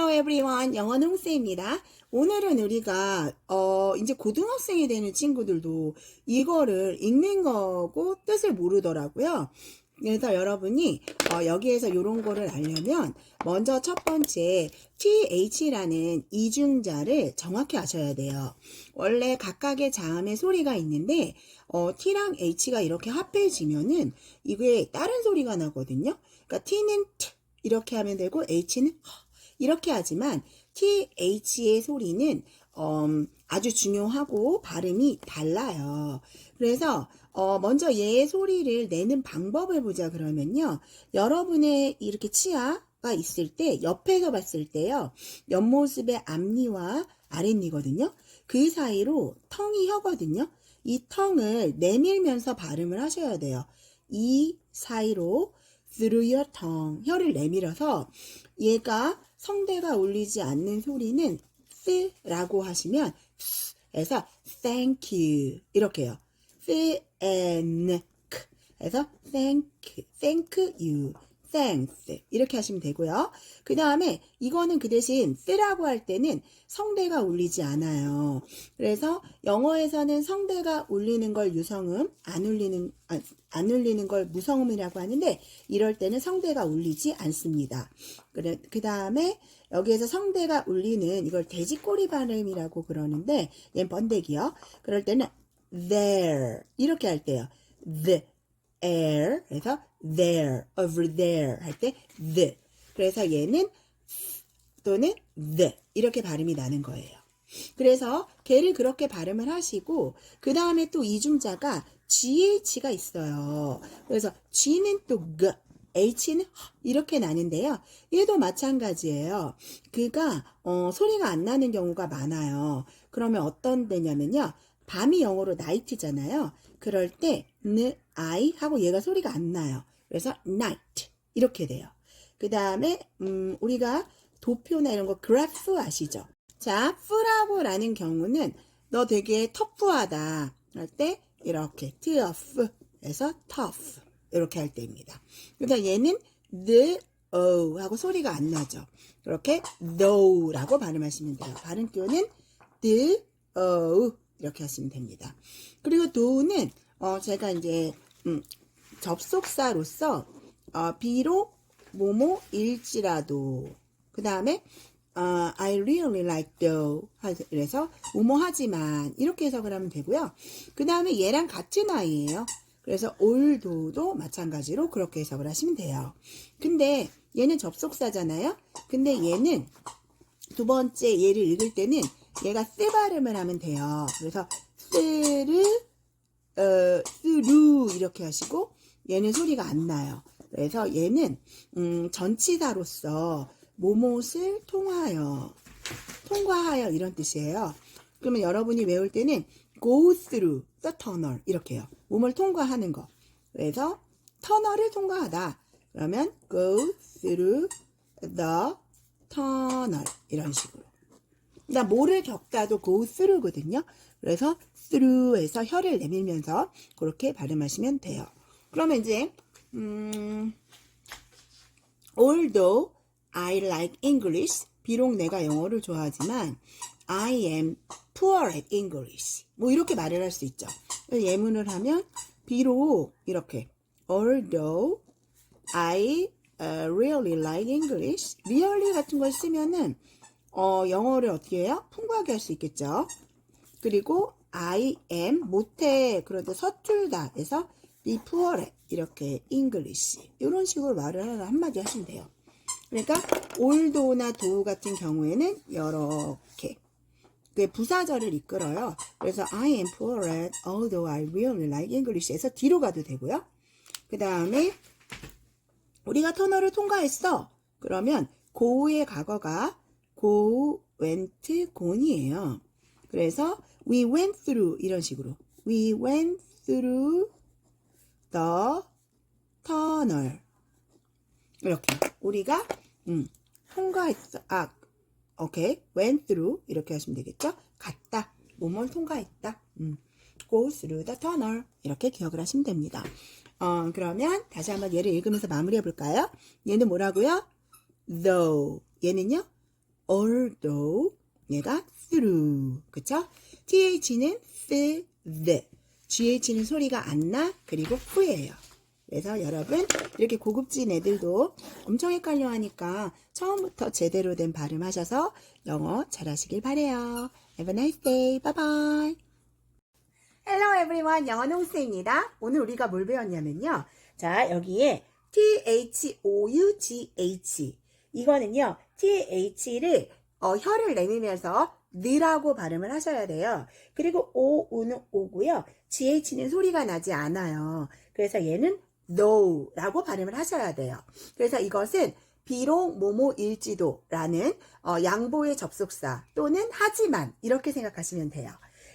Hello everyone, 영어는 홍쌤입니다. 오늘은 우리가 어 이제 고등학생이 되는 친구들도 이거를 읽는 거고 뜻을 모르더라고요. 그래서 여러분이 어, 여기에서 이런 거를 알려면 먼저 첫 번째 TH라는 이중자를 정확히 아셔야 돼요. 원래 각각의 자음의 소리가 있는데 어, T랑 H가 이렇게 합해지면은 이게 다른 소리가 나거든요. 그러니까 T는 T 이렇게 하면 되고 H는 허 이렇게 하지만 TH의 소리는 음, 아주 중요하고 발음이 달라요. 그래서 어, 먼저 얘의 소리를 내는 방법을 보자 그러면요. 여러분의 이렇게 치아가 있을 때 옆에서 봤을 때요. 옆모습의 앞니와 아랫니거든요. 그 사이로 텅이 혀거든요. 이 텅을 내밀면서 발음을 하셔야 돼요. 이 사이로 through your tongue 혀를 내밀어서 얘가 성대가 울리지 않는 소리는 쓰라고 하시면 에서 thank you 이렇게요. thank 해서 thank thank you thanks 이렇게 하시면 되고요. 그 다음에 이거는 그 대신 쓰라고 할 때는 성대가 울리지 않아요. 그래서 영어에서는 성대가 울리는 걸 유성음, 안 울리는 아, 안 울리는 걸 무성음이라고 하는데 이럴 때는 성대가 울리지 않습니다. 그래 그 다음에 여기에서 성대가 울리는 이걸 돼지꼬리 발음이라고 그러는데 얘는 번데기요. 그럴 때는 there 이렇게 할 때요. the air 그래서 there over there 할 때 the 그래서 얘는 또는 the 이렇게 발음이 나는 거예요. 그래서 걔를 그렇게 발음을 하시고 그 다음에 또 이중자가 GH가 있어요. 그래서 G는 또 G, H는 허 이렇게 나는데요. 얘도 마찬가지예요. 그가 어, 소리가 안 나는 경우가 많아요. 그러면 어떤 데냐면요. 밤이 영어로 night잖아요. 그럴 때 n, I 하고 얘가 소리가 안 나요. 그래서 night 이렇게 돼요. 그 다음에 음, 우리가 도표나 이런 거 그래프 아시죠? 자, 프라고라는 경우는 너 되게 터프하다 할 때 이렇게 tough 해서 tough 이렇게 할 때입니다. 그러니까 얘는 the o 하고 소리가 안 나죠. 그렇게 tho라고 발음하시면 돼요. 발음교는 the o 이렇게 하시면 됩니다. 그리고 do는 어 제가 이제 음, 접속사로서 어, 비록 뭐뭐 일지라도 그 다음에 어, I really like though 그래서 뭐뭐하지만 이렇게 해석을 하면 되고요. 그 다음에 얘랑 같은 아이예요. 그래서 althought도 마찬가지로 그렇게 해석을 하시면 돼요. 근데 얘는 접속사잖아요. 근데 얘는 두 번째 얘를 읽을 때는 얘가 쓰 발음을 하면 돼요. 그래서 쓰르 어, 쓰루 이렇게 하시고 얘는 소리가 안 나요. 그래서 얘는 음, 전치사로서 모못을 통하여 통과하여 이런 뜻이에요. 그러면 여러분이 외울 때는 go through the tunnel 이렇게요. 몸을 통과하는 거. 그래서 터널을 통과하다. 그러면 go through the tunnel 이런 식으로. 그러니까 뭐를 겪다도 go through거든요. 그래서 through에서 혀를 내밀면서 그렇게 발음하시면 돼요. 그러면 이제 음, although I like English 비록 내가 영어를 좋아하지만 I am poor at English 뭐 이렇게 말을 할 수 있죠. 예문을 하면 비록 이렇게 although I uh, really like English really 같은 걸 쓰면은 어, 영어를 어떻게 해요? 풍부하게 할 수 있겠죠. 그리고 I am 못해 그런데 서툴다 해서 be poor 이렇게 English 이런 식으로 말을 하나 한마디 하시면 돼요. 그러니까 올도나 도 같은 경우에는 이렇게 그 부사절을 이끌어요. 그래서 I am poor at although I really like English에서 뒤로 가도 되고요. 그 다음에 우리가 터널을 통과했어. 그러면 go의 과거가 go, went, gone이에요. 그래서 we went through 이런 식으로. we went through the tunnel. 이렇게. 우리가 음, 통과했어 아 오케이. went through 이렇게 하시면 되겠죠? 갔다. 몸을 통과했다. 음, go through the tunnel. 이렇게 기억을 하시면 됩니다. 어, 그러면 다시 한번 얘를 읽으면서 마무리해 볼까요? 얘는 뭐라고요? though. 얘는요 although 얘가 through 그쵸? th는 th, gh는 소리가 안 나 그리고 후예요. 그래서 여러분 이렇게 고급진 애들도 엄청 헷갈려 하니까 처음부터 제대로 된 발음 하셔서 영어 잘하시길 바래요. Have a nice day. Bye bye. Hello everyone. 영어 농스입니다. 오늘 우리가 뭘 배웠냐면요. 자, 여기에 T-H-O-U-G-H. 이거는요, T-H를 어, 혀를 내밀면서 느라고 발음을 하셔야 돼요. 그리고 O-우는 오고요. GH는 소리가 나지 않아요. 그래서 얘는 no라고 발음을 하셔야 돼요. 그래서 이것은 비록 뭐뭐일지도 라는 어, 양보의 접속사 또는 하지만 이렇게 생각하시면 돼요.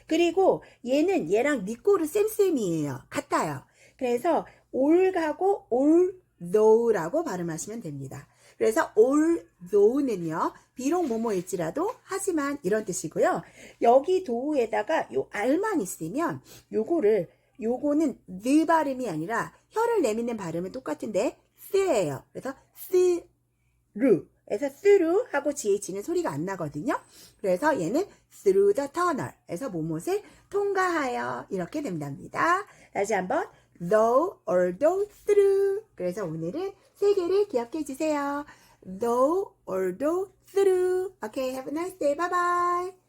그리고 얘는 얘랑 니꼬르 쌤쌤이에요. 같아요. 그래서 올가고 although라고 발음하시면 됩니다. 그래서 although는요, 비록 뭐뭐일지라도 하지만 이런 뜻이고요. 여기 도우에다가 요 알만 있으면 요거를 요거는 느 발음이 아니라 혀를 내미는 발음은 똑같은데 쓰예요. 그래서 쓰루 그래서 through 하고 GH는 소리가 안 나거든요. 그래서 얘는 through the tunnel. 에서 못못을 통과하여 이렇게 된답니다. 다시 한번 though, although, through. 그래서 오늘은 세 개를 기억해 주세요. though, although, through. Okay, have a nice day. Bye bye.